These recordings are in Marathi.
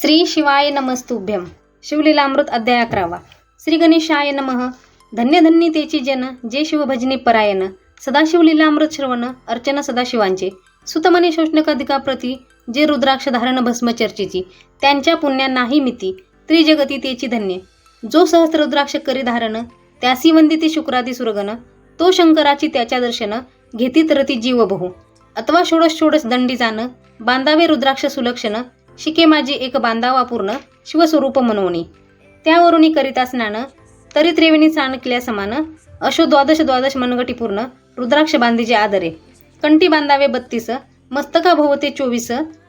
श्री शिवाय नमस्तुभ्यम शिवलीलामृत अध्याय अकरावा. श्री गणेशाय नमः. धन्य धन्यतेची जन जे शिवभजनी परायण. सदाशिवलीलामृत श्रवण अर्चना सदाशिवांचे. सुतमने शोषणकाधिका प्रती जे रुद्राक्ष धारण भस्म चर्चेची त्यांच्या पुण्या नाही मिती. त्रिजगती तेची धन्य. जो सहस्र रुद्राक्ष करी धारण त्यासी वंदिती शुक्रादी सुरगण तो शंकराची त्याच्या दर्शन घेती तरती जीव बहु अथवा षोडश षोडश दंडी जाण बांधावे रुद्राक्ष सुलक्षण शिके माझी एक बांधावा पूर्ण शिवस्वरूप मनवणी. त्यावरुनी करिता स्नान तरी त्रिवेणी चाणकल्या समान अशो द्वादश द्वादश मनगटी पूर्ण रुद्राक्ष बांधीचे आदरे. कंटी बांधावे बत्तीस मस्तका भोवते चोवीस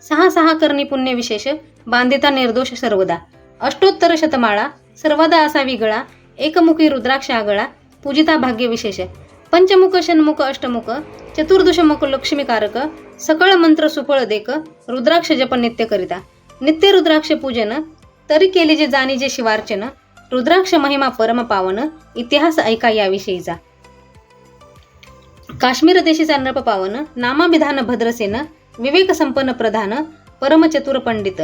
सहा सहा करणी पुण्य विशेष बांधिता निर्दोष सर्वदा. अष्टोत्तर शतमाळा सर्वदा असा विगळा एकमुखी रुद्राक्ष आगळा पूजिता भाग्य विशेष. पंचमुख षण्मुख अष्टमुख चतुर्दशमुख लक्ष्मीकारक सकळ मंत्र सुफळ देक रुद्राक्ष जप नित्य करिता नित्य रुद्राक्ष पूजन तरी केले जे जाणी जे शिवार्चन रुद्राक्ष महिमा परम पावन इतिहास ऐका याविषयीचा काश्मीर देशीचा नृप पावन नामाभिधान भद्रसेन विवेक संपन्न प्रधान परमचतुर पंडित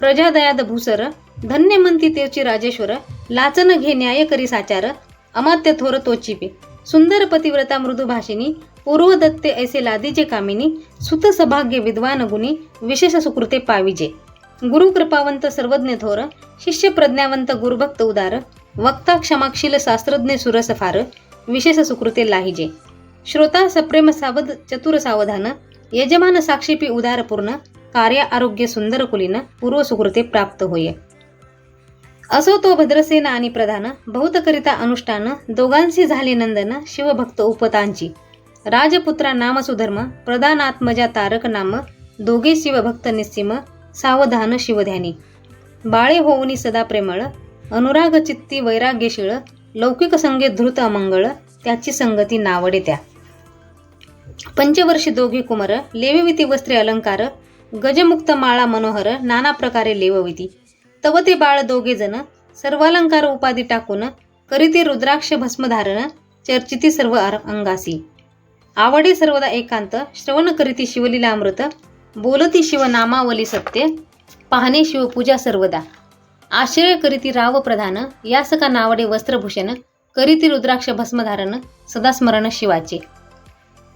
प्रजादयाद भूसर धन्यमंती तेची राजेश्वर लाचन घे न्याय करी साचार अमात्य थोर तोचिपी सुंदर पतिव्रता मृदुभाषिनी पूर्वदत्ते ऐसे लादीचे कामिनी सुत सभाग्य विद्वान गुणी विशेष सुकृते पाविजे गुरु कृपावंत सर्वज्ञ थोर शिष्य प्रज्ञावंत गुरुभक्त उदार वक्ता क्षमाक्षील शास्त्रज्ञ सुरस फार विशेष सुकृते लाहिजे श्रोता सप्रेम सावध चतुर सावधान यजमान साक्षीपी उदारपूर्ण कार्य आरोग्य सुंदर कुलीन पूर्व सुकृते प्राप्त होय असो तो भद्रसेन आणि प्रधान बहुतकरिता अनुष्ठान दोघांशी झाले नंदन शिवभक्त उपतांची. राजपुत्रा नाम सुधर्म प्रधानात्मजा तारक नाम दोघे शिवभक्त निस्सिम सावधान शिवध्यानी. बाळे होऊनी सदा प्रेमळ अनुराग चित्ती वैराग्यशीळ लौकिक संगे धृत अमंगळ त्याची संगती नावडे त्या. पंचवर्षी दोघे कुमार लेवविती वस्त्रे अलंकार गजमुक्त माळा मनोहर नाना प्रकारे लेवविती. तव ते बाळ दोघे जण सर्वालंकार उपाधी टाकून करीते रुद्राक्ष भस्मधारण चर्चिती सर्व अर- अंगासी. आवडे सर्वदा एकांत श्रवण करीती शिवलीला अमृत बोलती शिव नामावली सत्य पाहणे शिवपूजा सर्वदा. आश्रय करीती राव प्रधान यासका नावडे वस्त्रभूषण करीती रुद्राक्ष भस्मधारण सदा स्मरण शिवाचे.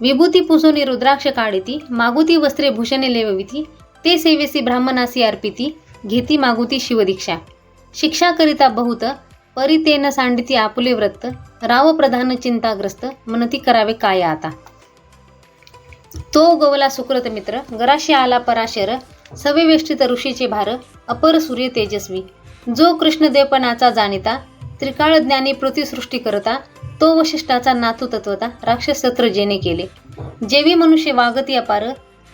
विभूती पुसोनी रुद्राक्ष काढिती मागुती वस्त्रे भूषणे लेवविती ते सेवेसी ब्राह्मणासी अर्पिती घेती मागुती शिवदीक्षा. शिक्षा करिता बहुत परितेन सांडिती आपुले व्रत राव प्रधान चिंताग्रस्त मनती करावे काय आता? तो गवला सुकृत मित्र गराशी आला पराशर सवेवेष्टित ऋषीचे भार अपर सूर्य तेजस्वी. जो कृष्णदेवपणाचा जाणिता त्रिकाळ ज्ञानी पृथ्वीसृष्टी करता तो वशिष्ठाचा नातू तत्वता राक्षस सत्र जेने केले. जेवी मनुष्य वागती अपार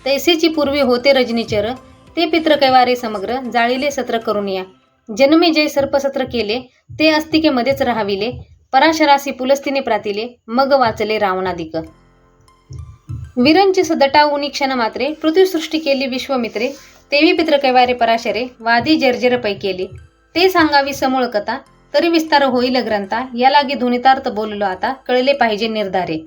तैसेची पूर्वी होते रजनीचर ते पित्र कैवारे समग्र जाळीले सत्र करून या. जन्मे जय सर्पसत्र केले ते अस्तिकेमध्येच राहाविले. पराशरासी पुलस्तीने प्रातिले मग वाचले रावणादिक. विरंची सदटाऊनी क्षण मात्रे पृथ्वीसृष्टी केली विश्वमित्रे तेवी पित्र कैवारे पराशरे वादी जर्जर पै केली. ते सांगावी समूळ कथा तरी विस्तार होईल ग्रंथा या लागी ध्वनितार्थ बोललो आता कळले पाहिजे निर्धारे.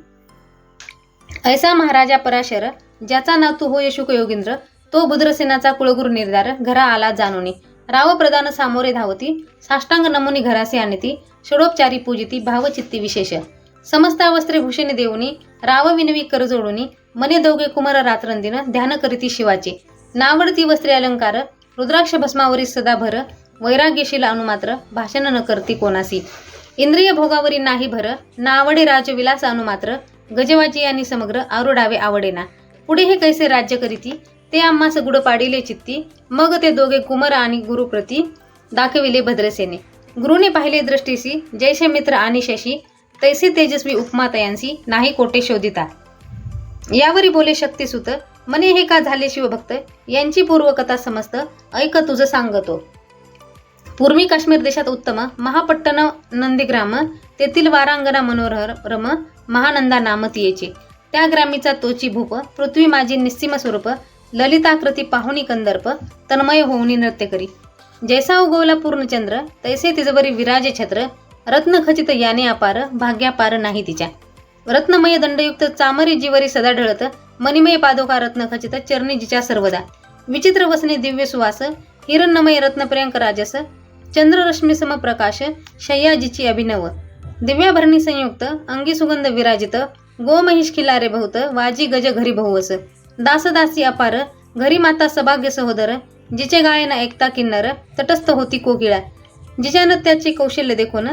ऐसा महाराजा पराशर ज्याचा नातू होय यशुक योगींद्र तो बुद्रसेनाचा कुळगुरु निर्धार घरा आला जाणूनी. राव प्रधान सामोरे धावती साष्टांग नमुनी घरासे आणती षडोपचारी पूजिती भावचित्ती विशेष. समस्ता वस्त्रे भूषणे देऊनी राव विनवी कर जोडूनी मने दोघे कुमार रात्रंदिन ध्यान करीती शिवाचे. नावडती वस्त्रे अलंकार रुद्राक्ष भस्मावरी सदा भर वैराग्यशील अनुमात्र भाषण न करती कोणासी. इंद्रिय भोगावरी नाही भर नावडे राजविलास अनुमात्र गजवाजी आणि समग्र आरुडावे आवडेना. पुढे हे कैसे राज्य करीती? ते आम्हास गुड पाडिले चित्ती. मग ते दोघे कुमार आणि गुरुप्रती दाखविले भद्रसेने. गुरुने पाहिले दृष्टीसी जैसे मित्र आणि शशी तैसे तेजस्वी उपमातयांसी नाही कोटे शोधिता. यावरी बोले शक्तिसुत मने हे का झाले शिवभक्त? यांची पूर्वकथा समस्त ऐक तुझं सांगतो. पूर्वी काश्मीर देशात उत्तम महापट्टण नंदीग्राम तेथील वारांगना मनोरम महानंदा नामतीयेचे त्या ग्रामीचा तोची भूप पृथ्वी माझी निस्सीम स्वरूप ललिताकृती पाहुणी कंदर्प तन्मय होऊनी नृत्य करी. जैसा हो उगवला पूर्णचंद्र तैसे तिजवरी विराजे छत्र रत्नखचित याने अपार भाग्यापार नाही तिच्या. रत्नमय दंडयुक्त चामरी जीवरी सदा ढळत मणिमय पादोका रत्नखचित चरणी चरणीजीच्या सर्वदा. विचित्र वसने दिव्य सुवास हिरण्यमय रत्नप्रियंक राजस चंद्ररश्मी समप्रकाश शय्याजीची अभिनव. दिव्याभरणी संयुक्त अंगी सुगंध विराजित गोमहिष खिलारे बहुत वाजी गज घरी बहुवस. दासदासी अपार घरी माता सभाग्य सहोदर जिचे गायन ऐकता किन्नर तटस्थ होती कोकिळा जिच्या नृत्याचे कौशल्य देखून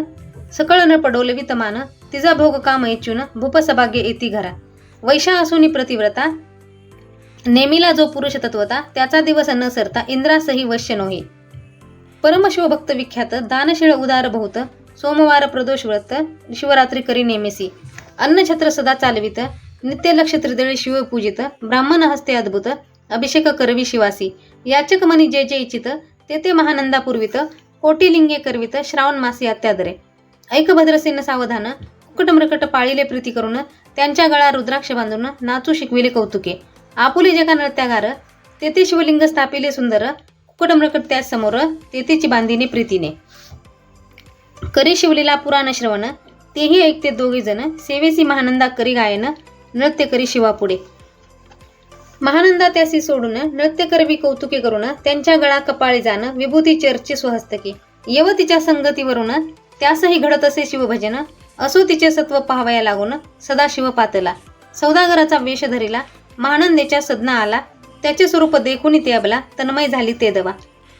सकळ न पडवले वितमान तिचा भोग काम इच्छून भूपसभाग्य येती घरा वैशा असूनी प्रतिव्रता नेमीला जो पुरुष तत्वता त्याचा दिवस न सरता इंद्रासही वश्य नोहे परमशिवभक्त विख्यात दानशीळ उदार बहुत सोमवार प्रदोष व्रत शिवरात्री करी नेमेसी अन्नछत्र सदा चालवित नित्य लक्ष त्रिदळी शिवपूजित ब्राह्मण हस्ते अद्भुत अभिषेक करवी शिवासी याचक मनी जे जे इच्छित ते ते महानंदा करवित श्रावण मासी अत्यादरे. ऐक भद्रसेन सावधान कुकटमृकट पाळीले प्रीती करून त्यांच्या गळा रुद्राक्ष बांधून नाचू शिकविले कौतुके. आपुले जगा नृत्यागार तेथे शिवलिंग स्थापिले सुंदर कुकटमृकट त्यासमोर तेथेची बांधिने प्रीतीने. करी शिवलीला पुराण श्रवण तेही ऐकते दोघे जण सेवेसी महानंदा करी गायन नृत्य करी शिवापुढे. महानंदा त्यासी सोडून नृत्य करवी कौतुके करून त्यांच्या गळा कपाळी जाणं विभूती चर्चे स्वहस्तकी यवतीच्या संगतीवरून त्यासही घडत असे शिवभजन असो तिचे सत्व पाहावया लागून सदा शिव पातला. सौदागराचा वेश धरिला महानंदेच्या सदना आला त्याचे स्वरूप देखून ते अबला तन्मय झाली ते दवा.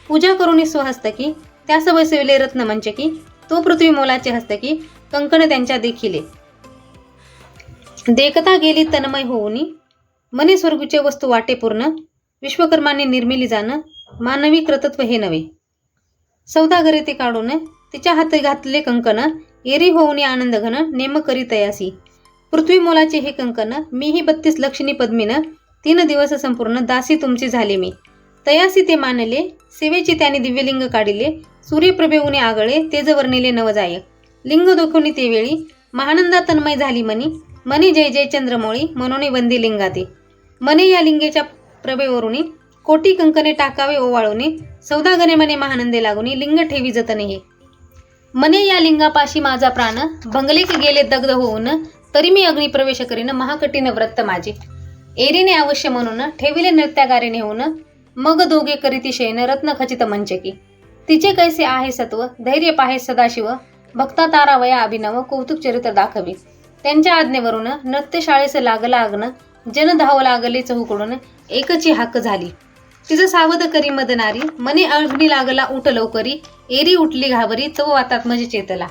पूजा करून स्वहस्तकी त्यास बसविले रत्न मंचकी तो पृथ्वी मोलाचे हस्तकी कंकण त्यांच्या देखिले. देखता गेली तन्मय होऊनी. मने स्वर्गीचे वस्तू वाटे पूर्ण. विश्वकर्माने निर्मिली जाणं. मानवी कृतत्व हे नव्हे. सौदागरी ते काढून तिच्या हाती घातले कंकण. एरी होऊनी आनंद घन नेम करी तयासी. पृथ्वी मोलाचे हे कंकण मीही बत्तीस लक्षणी पद्मीनं. तीन दिवस संपूर्ण दासी तुमची झाले मी. तयासी ते मानले सेवेची त्याने दिव्यलिंग काढिले. सूर्यप्रभेऊने आगळे तेज वर्णिले नवजायक. लिंग दोखुनी ते वेळी. महानंदा तन्मय झाली मनी. मनी जय जय चंद्रमोळी मनोने वंदी लिंगाते मने या लिंगेच्या प्रभेवरुनी कोटी कंकणे टाकावे ओवाळूने सौदागने मने महानंदे लागुनी लिंग ठेवी जतने हे. मने या लिंगापाशी माझा प्राण भंगलेक गेले दग्ध होऊन तरी मी अग्निप्रवेश करीन महाकठीण व्रत माझे. एरीने अवश्य म्हणून ठेविले नृत्यागारे नेऊन मग दोघे करीती शयन रत्न खचित मंचकी. तिचे कैसे आहे सत्व धैर्य पाहे सदाशिव भक्ता तारा वया अभिनव कौतुक चरित्र दाखवी. त्यांच्या आज्ञेवरून नृत्यशाळेस लागला अग्न जन धाव लागले चहूकडून एकची हाक झाली. तिचं सावध करी मदनारी मने अग्नी लागला उठ लवकरी एरी उठली घाबरी चव वातात म्हणजे चेतला.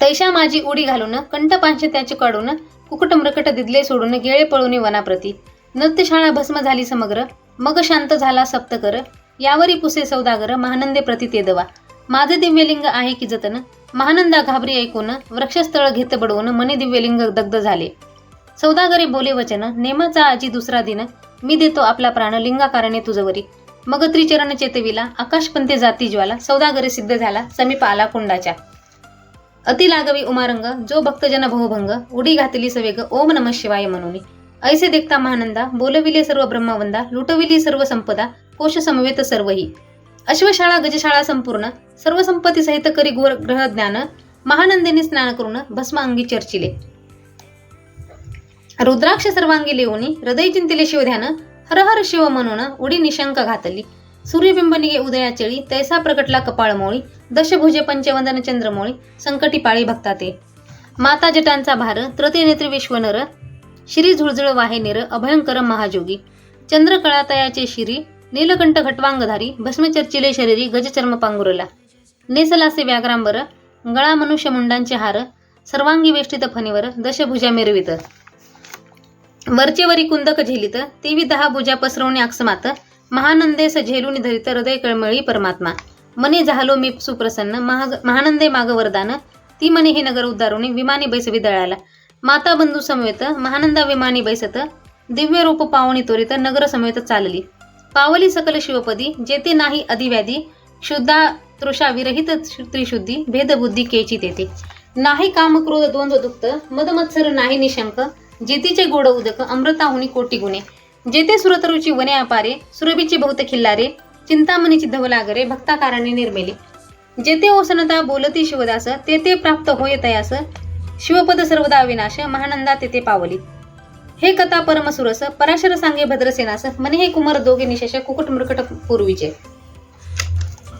तैशा माझी उडी घालून कंठपांशे त्याची काढून कुकट मृकट दिदले सोडून गेळे पळून वनाप्रती. नृत्यशाळा भस्म झाली समग्र मग शांत झाला सप्तकर यावरी पुसे सौदागर महानंदे प्रती ते दवा. माझे दिव्यलिंग आहे की जतन? महानंदा घाबरी ऐकून वृक्षस्थळ घेत बडवून मने दिव्यलिंग दग्ध झाले. सौदागरी बोले वचन नेमाचा आजी दुसरा दिन मी देतो आपला प्राण लिंगाकारणे तुझवरी. मग त्रिचरण चेतविला आकाशपंते जाती ज्वाला सौदागरी सिद्ध झाला समीप आला कुंडाच्या. अति लागवी उमारंग जो भक्तजन बहुभंग उडी घातली सवेग ओम नम शिवाय म्हणून. ऐसे देखता महानंदा बोलविले सर्व ब्रह्मवंदा लुटविली सर्व संपदा कोश समवेत सर्वही. अश्वशाळा गजशाळा संपूर्ण सर्व संपत्ती सहित करी गोर ग्रह ज्ञान महानंदेने स्नान करून भस्म अंगी चर्चिले. रुद्राक्ष सर्वांगी लेवणी हृदय चिंतिले शिवध्यान हर हर शिव म्हणून उडी निशंक घातली. सूर्यबिंब उदयाचेळी तैसा प्रकटला कपाळमोळी दशभुजे पंचवंदन चंद्रमोळी संकटी पाळी भक्ताते. माता जटांचा भार त्रते नेत्री विश्वनर श्री झुळझुळ वाहिनीर अभयंकर महाजोगी चंद्रकळातयाचे शिरी नीलकंठ घटवांगधारी भस्मचर्चिले शरीरी गजचर्म पांगुरला नेसलासे व्याघ्रांबर गळा मनुष्य मुंडांचे हार सर्वांगी वेष्टित फणीवर दशभुजा मिरवित वरचेवरी कुंदक झेलित तेवी दहा भुजा पसरवणे अक्षमात महानंदेस झेलून धरित हृदय कळमळी परमात्मा मने झालो मी सुप्रसन्न महाग महानंदे माग वरदान ती मने हे नगर उद्धारुणी विमानी बैस विदळाला माता बंधू समवेत महानंदा विमानी बैसत दिव्य रूप पावणी त्वरित नगर समवेत चालली पावली सकल शिवपदी जेते नाही अधिव्याधी शुद्धा तृषा विरहित त्रिशुद्धी भेदबुद्धी केची तेथे नाही काम क्रोध द्वंद्व दुक्त मदमत्सर नाही निशंक जेतीचे गोड उदक अमृताहुनी कोटी गुणे. जेते सुरतरुची वने अपारे सुरभीची बहुत खिल्लारे चिंतामणीची धवलागरे भक्ताकाराने निर्मेले. जेथे ओसनता बोलती शिवदास तेथे प्राप्त होय तयास शिवपद सर्वदा विनाश महानंदा तेथे पावली. हे कथा परमसुरस पराशर सांगे भद्रसेनास मने हे कुमार दोघे निशेष कुकुट मृकट पूर्वीचे.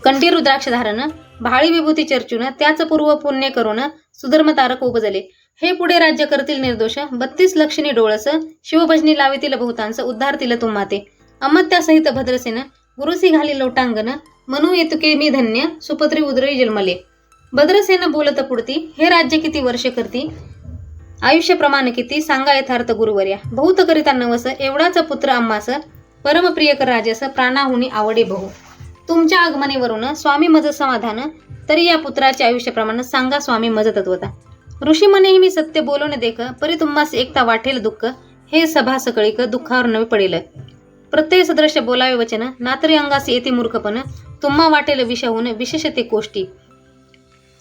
कंठी रुद्राक्ष धारण भाळी विभूती चर्चून त्याच पूर्व पुण्य करून सुधर्म तारक उपजले. हे पुढे राज्य करतील निर्दोष बत्तीस लक्षणी डोळस शिवभजनी लावितील बहुतांस उद्धारतील तुम्हाते. अमत्यासहित भद्रसेन गुरुसी घाली लोटांगण मनु येतुके मी धन्य सुपत्री उदरई जन्मले. भद्रसेन बोलत पुढती हे राज्य किती वर्ष करती? आयुष्यप्रमाण किती सांगा यथार्थ गुरुवर्या. बहुत करिता नवस एवढाच पुत्र अम्मास परमप्रियकर राजस प्राणाहुनी आवडे बहु. तुमच्या आगमनेवरून स्वामी मज समाधान तरी या पुत्राचे आयुष्यप्रमाण सांगा स्वामी मज तत्वता. ऋषी म्हणे मी सत्य बोलून देख परी तुम्हास एकता वाटेल दुःख हे सभा सकळीक दुःखावर नवे पडेल. प्रत्यय सदृश्य बोलावे वचन नातरी अंगास येते मूर्खपण तुम्हा वाटेल विषहून विशेष ते कोष्टी.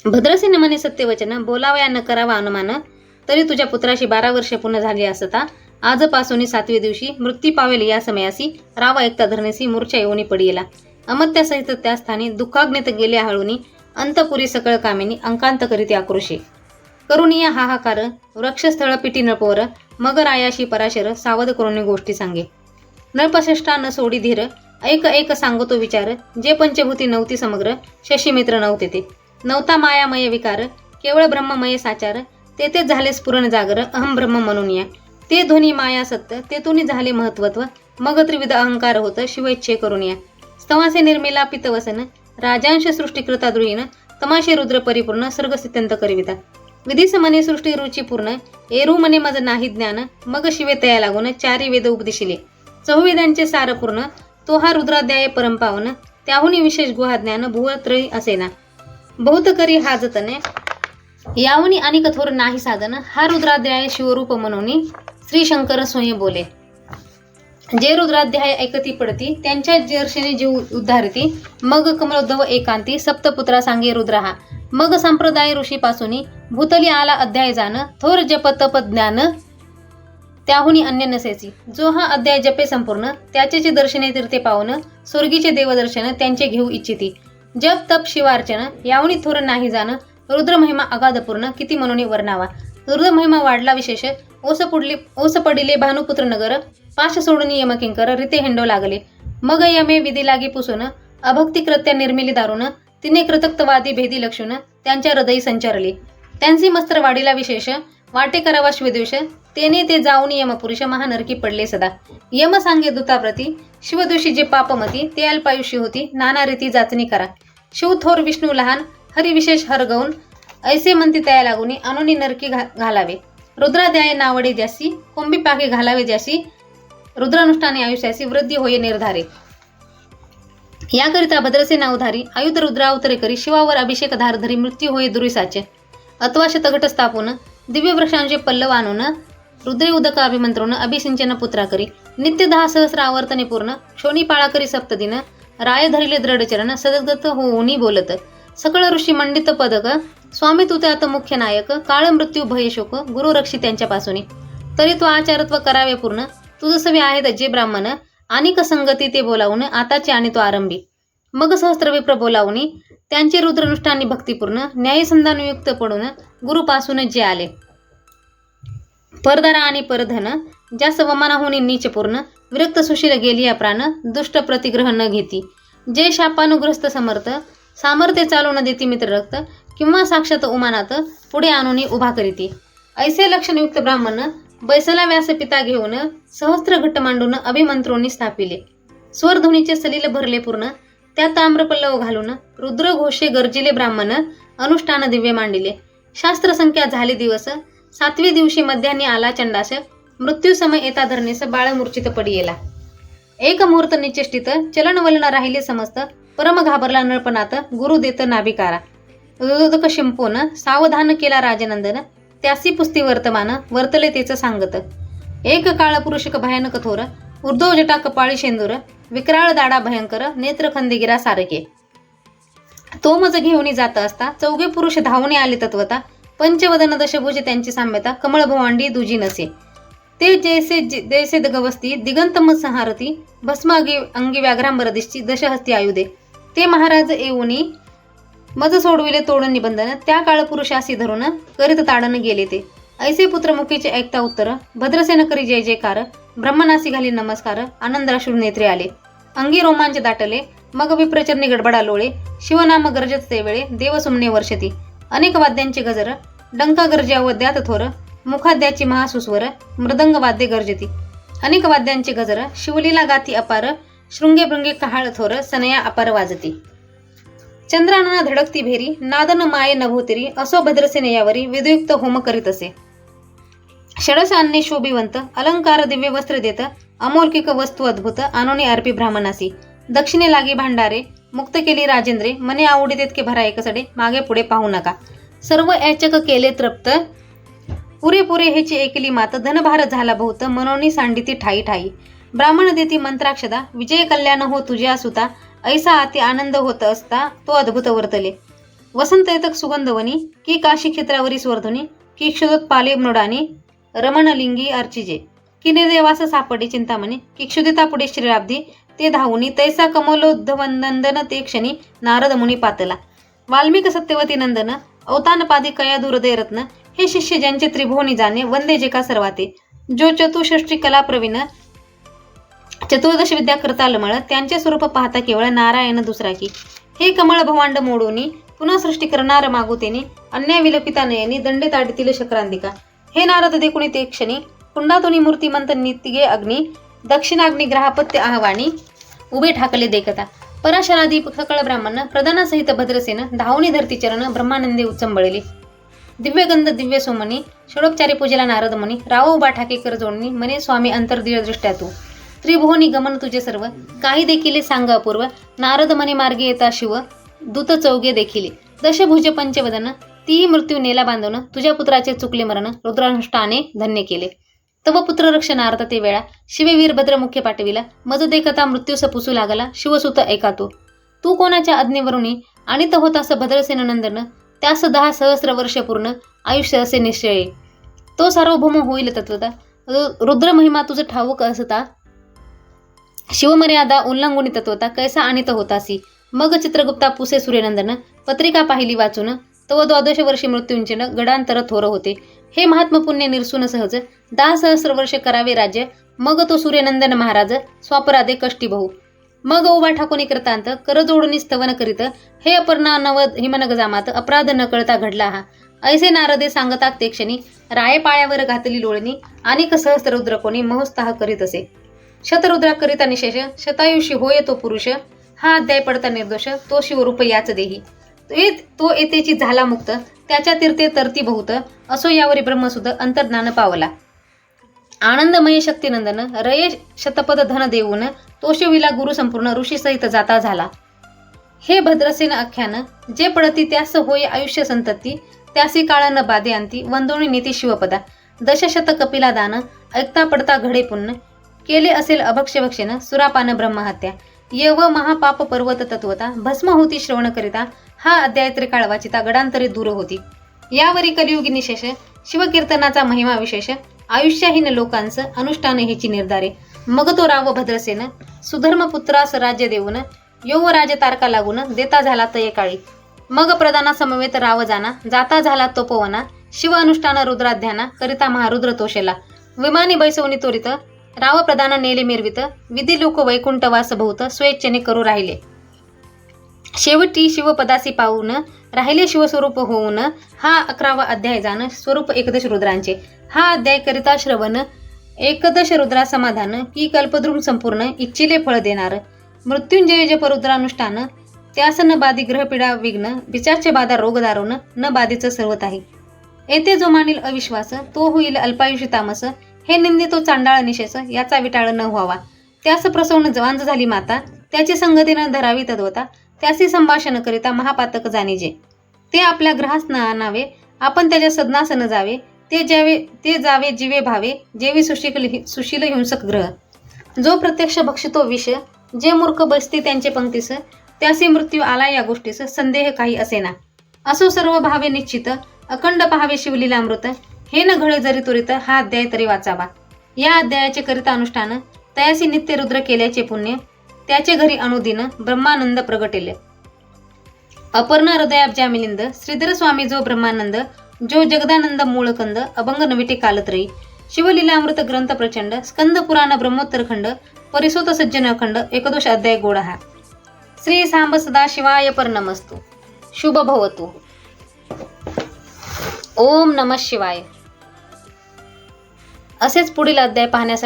भद्रसेन म्हणे सत्यवचन बोलावया न करावा अनुमान तरी तुझ्या पुत्राशी बारा वर्षे पूर्ण झाली असता आजपासून सातव्या दिवशी मृत्यू पावेल या समयासी रावा एकता धरणेसी मूर्छा येऊनी पडियला. अमत्यासहित त्या स्थानी दुःखाग्नेत गेले हळूनी अंतपुरी सकळ कामिनी अंकांत करीती आक्रोशी करुणिया हाहाकार वृक्षस्थळ पिटी नळपोर मगर आयाशी पराशर सावध करून गोष्टी सांगे. नळपश्रेष्ठा न सोडी धीर ऐक ऐक सांगतो विचार जे पंचभूती नव्हती समग्र शशीमित्र नव्हते ते. नव्हता मायामय विकार केवळ ब्रह्ममय साचार तेथेच झाले स्फुरण जागर अहम ब्रह्म म्हणून या. ते ध्वनी माया सत्य तेथून झाले महत्वत्व मग त्रिविध अहंकार होत शिवेच्छे करून या. स्तवासे निर्मिला पितवसन राजांश सृष्टीकृता द्रुहीन तमाशे रुद्र परिपूर्ण सर्गसित्यंत करिविता. विधीस मने सृष्टी रुचीपूर्ण एरू मने मज नाही ज्ञान मग शिवे तया लागून चारी वेद उपदिशिले. चहुवेदांचे सार पूर्ण तो हा रुद्राध्याय परंपावन त्याहून विशेष गुहा ज्ञान भुवत्रयी असेना. बहुत करी हाजतने यावनी आणि थोर नाही साधन हा रुद्राध्याय शिवरूप म्हणून श्री शंकर स्वयं बोले. जे रुद्राध्याय ऐकती पडती त्यांच्या जर्षेने जीव उद्धारती मग कमलोद्धव एकांती सप्तपुत्रा सांगे रुद्रहा. मग संप्रदाय ऋषीपासून भूतली आला अध्याय जाण थोर जप तप ज्ञान त्याहुनी अन्य नसेची जो हा अध्याय जपे संपूर्ण त्याचे दर्शने तीर्थे पाहून स्वर्गीचे देवदर्शन त्यांचे घेऊ इच्छिती. जप तप शिवार्चन याहुनी थोर नाही जाणं रुद्रमहिमा अगाधपूर्ण किती मनोनी वर्णावा रुद्रमहिमा वाढला विशेष. ओस पुडली ओस पडिले भानुपुत्र नगर. पाश सोडून यमकिंकर रिते हिंडो लागले. मग यमे विधी लागी पुसून अभक्तिकृत्या निर्मिली दारुण तिने कृतक्तवादी भेदी लक्षून त्यांच्या हृदयी संचारले. त्यांची मस्त्र वाढीला विशेष वाटे करावा शिवदोष तेने ते जाऊन यमपुरुष महानरकी पडले सदा. यम सांगे दूताप्रती शिवदोषी जे पापमती ते अल्पायुषी होती नाना रीती जाचणी करा. शिव थोर विष्णू लहान हरिविशेष हरगवून ऐसे म्हणती तया लागून अनुनी नरकी घा घालावे। रुद्राध्याय नावडे ज्यासी कोंबी पाके घालावे ज्यासी रुद्रानुष्ठाने आयुष्यासी वृद्धी होय निर्धारे। याकरिता भद्रसे नावधारी आयुध रुद्रावतरे करी शिवावर अभिषेक धारधरी मृत्यू होय दुरीसाचे। अथवा शतगट स्थापून दिव्य वृक्षांचे पल्लव आणून रुद्रे उदक अभिमंत्रून अभिसिंचन पुत्रा करी। नित्य दहा सहस्र आवर्तने पूर्ण क्षोणी पाळा करी सप्तदिन राय धरिले दृढचरण सदगत होऊनी बोलत। सकळ ऋषी मंडित पदक स्वामी तुते आता मुख्य नायक काळ मृत्यू भय शोक गुरु रक्षी त्यांच्यापासून तरी तो आचारत्व करावे पूर्ण. तुझसवे आहेत जे ब्राह्मण अनेक संगती ते बोलावून आताचे आणि तो आरंभी. मग सहस्त्र विप्र बोलावून त्यांचे रुद्रनुष्ठानी भक्तिपूर्ण न्यायसंधानयुक्त पडून गुरुपासून जे आले. परदारा आणि परधन ज्या वमानाहून नीचपूर्ण विरक्त सुशील गेली या प्राण दुष्ट प्रतिग्रह न घेती. जे शापानुग्रस्त समर्थ सामर्थ्य चालू न देती मित्र रक्त किंवा साक्षात उमानात पुढे आणून उभा करीती. ऐसे लक्षणयुक्त ब्राह्मण बैसला व्यासपिता घेऊन सहस्त्र घट्ट मांडून अभिमंत्रोनी स्थापिले. स्वरध्वनीचे सलील भरले पूर्ण त्या ताम्रपल्लव घालून रुद्र घोषे गर्जिले ब्राह्मण अनुष्ठान दिव्य मांडिले. शास्त्र संख्या झाले दिवस सातवी दिवशी मध्याने आला चंडास मृत्यू समय येता धरणेस बाळ मूर्छित पडियेला. एक मुहूर्त निचेष्टित चलन वलन राहिले समस्त परम घाबरला नळपणात गुरु देत नाभिकारा. उदोदक शिंपून सावधान केला राजनंदन त्यासी पुस्ती वर्तमान वर्तले तेच सांगत एक काळ पुरुषक भयानक थोर उर्ध्व जटा कपाळी शेंदूर विक्राळ दाडा भयंकर नेत्र खंदिगिरा सारके तो मज घेऊन जात असता चौघे पुरुष धावणे आले तत्वता पंचवदन दशभुज त्यांची साम्यता कमळ भवांडी दुजी नसे ते जैसे जैसे दगवस्ती दिगंत मत संहारती भस्म अंगी व्याघ्रांबर दिसची दशहस्ती आयुधे ते महाराज येऊनी मज सोडविले तोडून निबंधन त्या काळ पुरुषासी धरून करीत ताडन गेले ते. ऐसे पुत्रमुखीचे ऐकता उत्तर भद्रसेन करी जय जयकार ब्रह्मनासी घाली नमस्कार आनंदराशूर नेत्रे आले. अंगी रोमांच दाटले मग विप्रचरणी गडबडा लोळे शिवनाम गरजत ते वेळे देवसुमने वर्षती. अनेक वाद्यांचे गजर डंका गरज्या वद्यात थोर मुखाद्याची महासुस्वर मृदंग वाद्य गरजती. अनेक वाद्यांचे गजर शिवलीला गाती अपार शृंगेभृंगे कहाळ थोर सनया अपार वाजती चंद्राना धडकती भेरी नादन माये नभोतरी असो भद्रसेने यावरी विदयुक्त होम करीत असे षडसान्ने शोभिवंत अलंकार दिव्य वस्त्र देत अमोलकिक वस्तू अद्भुत आणोनी अर्पी ब्राह्मणासी दक्षिणे लागी भांडारे मुक्त केली राजेंद्रे मने आवडी तितके भरा एकसडे मागे पुढे पाहू नका सर्व याचक केले तृप्त पुरेपुरे हेची एकली मात धनभार झाला बहुत मनोनी सांडिती ठाई ठाई ब्राह्मण देती मंत्राक्षदा विजय कल्याण हो तुझ्या सुता ऐसा अति आनंद होत असता तो अद्भुत वर्तले. वसंत येतक सुगंधवनी की काशी क्षेत्रावरी स्वर्धुनी की क्षुदोत्पाले मृडानी रमणलिंगी अर्चिजे. की निर्देवास सापडे चिंतामणी की क्षुदिता पुढे श्रीराब्दी ते धावुनी तैसा कमलोद्धवनंदन ते क्षणी नारद मुनी पातला. वाल्मिक सत्यवती नंदन अवतानपादी कया दुर्दय रत्न हे शिष्य ज्यांचे त्रिभुवनी जाणे वंदे जे का सर्वाते. जो चतुष्षष्टी कला प्रवीण चतुर्दश विद्या लमळ त्यांचे स्वरूप पाहता केवळ नारायण दुसरा की हे कमळ भवांड मोडोनी पुन्हा सृष्टी करणार मागुतेनी अन्याय विलपिता नयनी दंडे ताडतील शक्रांतिका. हे नारद देखुनी ते क्षणी कुंडातोनी मूर्तिमंत नितिगे अग्नी दक्षिणाग्नी ग्रहापत्य आह्वानी उभे ठाकले देखता. पराशरादी सकळ ब्राह्मण प्रधानासहित भद्रसेन धावणी धरती चरण ब्रह्मानंदे उचंबळले. दिव्यगंध दिव्य सोमनी षडोपचारी पूजेला नारद मुनी राव उभा ठाके कर जोडणी मने स्वामी अंतर्दीळ दृष्ट्या तू. त्रिभुवनी गमन तुझे सर्व. काही देखील सांग अपूर्व. नारद मने मार्गे येता शिव. दूत चौगे देखिले. दशभुज पंचवदन. तीही मृत्यू नेला बांधवून. तुझ्या पुत्राचे चुकले मरण. रुद्रानुष्ठाने धन्य केले. तव पुत्र रक्ष नारद ते वेळा. शिवे वीरभद्र मुख्य पाठविला मज देखता मृत्यूस पुसू लागला. शिवसुत ऐका तू. तू कोणाच्या अज्ञेवरुणी आणि तर होतास भद्रसेन नंदन त्यास दहा सहस्र वर्ष पूर्ण. आयुष्य असे निश्चय. तो सार्वभौम होईल तत्वता. रुद्र महिमा तुझं ठाऊक असता. शिवमर्यादा उल्लंघनित होता कैसा आणित होतासी मग चित्रगुप्ता पुसे सूर्यनंदन पत्रिका पाहिली वाचून तव द्वादश वर्षी मृत्यूंचन गडांतर थोर होते. हे महात्म पुण्य निरसून सहज दहा सहस्र वर्ष करावे राज्य. मग तो सूर्यनंदन महाराज स्वापराधे कष्टी बहु. मग ओबा ठाकोनी कृतांत कर जोडून स्तवन करीत हे अपर्णा नव हिमनगजामात अपराध न कळता घडला हा. ऐसे नारदे सांगतात ते क्षणी रायपाळ्यावर घातली लोळणी आणि सहस्ररुद्र कोणी महोत्साह करीत असे. शतरुद्रा करिता निशेष शतायुषी होय तो पुरुष हा अध्याय पडता निर्दोष तो शिवरूप याच देही. तो तो येतेची झाला मुक्त त्याच्या तीर्थे तरती बहुत असो यावरी ब्रह्मसुद अंतर्ज्ञान पावला. आनंदमय शक्तिनंदन रये शतपद धन देऊन तोषविला गुरु संपूर्ण ऋषी सहित जाता झाला. हे भद्रसेन आख्यान जे पडती त्यास होय आयुष्य संतती त्यासी काळानं बाधे आणती वंदोणी नीती शिवपदा. दशशत कपिला दान ऐकता पडता घडे पुण्य केले असेल अभक्ष्य भक्षेन सुरापान ब्रह्महत्या. यव महापाप पर्वत तत्वता भस्म होती श्रवण करिता हा अध्याय त्रिकाळ वाचिता गडांतरी दूर होती. यावरी कलियुगी निशेष शिवकीर्तनाचा महिमा विशेष आयुष्यहीन लोकांचं अनुष्ठान हेची निर्धारे. मग तो राव भद्रसेन सुधर्मपुत्रास राज्य देऊन यौवराज तारका लागून देता झाला तय काळी. मग प्रदाना समवेत राव जाना जाता झाला तोपवना शिव अनुष्ठान रुद्राध्याना करिता महारुद्र तोषेला. विमानी बैसवणी तोरित रावप्रधान नेलेमिरवित नेले मिरवित विधी लोक वैकुंठवास स्वेच्छेने करू राहिले. शेवटी शिवपदासी पाहून राहिले शिवस्वरूप होऊन हा अकरावा अध्याय जाण स्वरूप एकदश रुद्रांचे. हा अध्याय करिता श्रवण एकदश रुद्रा समाधान की कल्पद्रुम संपूर्ण इच्छिले फळ देणार. मृत्युंजय जपरुद्रानुष्ठान त्यास न बाधी ग्रहपीडा विघ्न विचारचे बाधा रोग दारुण न बाधीचं सर्वत आहे येथे जो मानिल अविश्वास तो होईल अल्पायुषी तामस हे निंदी तो चांडाळ निशेस याचा विटाळ न व्हावा. त्यास प्रसवण जवांज झाली माता त्याची संगतीनं धरावी तद्वता त्याशी संभाषण करिता महापातक जाणीजे. ते आपल्या ग्रहास न आणावे आपण त्याच्या सदनास न जावे ते ज्यावे ते जावे जीवे भावे जेवी सुशील सुशील हिंसक ग्रह. जो प्रत्यक्ष भक्षितो विष जे मूर्ख बसते त्यांचे पंक्तीस त्यासी मृत्यू आला या गोष्टीस संदेह काही असेना. असो सर्व भावे निश्चित अखंड पहावे शिवलीला अमृत हे न घडे जरी त्वरित हा अध्याय तरी वाचावा. या अध्यायाचे करिता अनुष्ठान तयासी नित्य रुद्र केल्याचे पुण्य त्याचे घरी अनुदिन ब्रह्मानंद प्रगटेले. अपर्णा हृदयाब्जा मिलिंद श्रीधर स्वामी जो ब्रह्मानंद जो जगदानंद मूळकंद अभंग नविटे कालत्रयी शिवलीलामृत ग्रंथ प्रचंड स्कंद पुराण ब्रह्मोत्तर खंड परिसोत सज्जन अखंड एकदोष अध्याय गोड हा. श्री सांब सदा शिवाय पर शुभ भवतु. ओम नम शिवाय. असेच पुढील अध्याय पाहण्यासाठी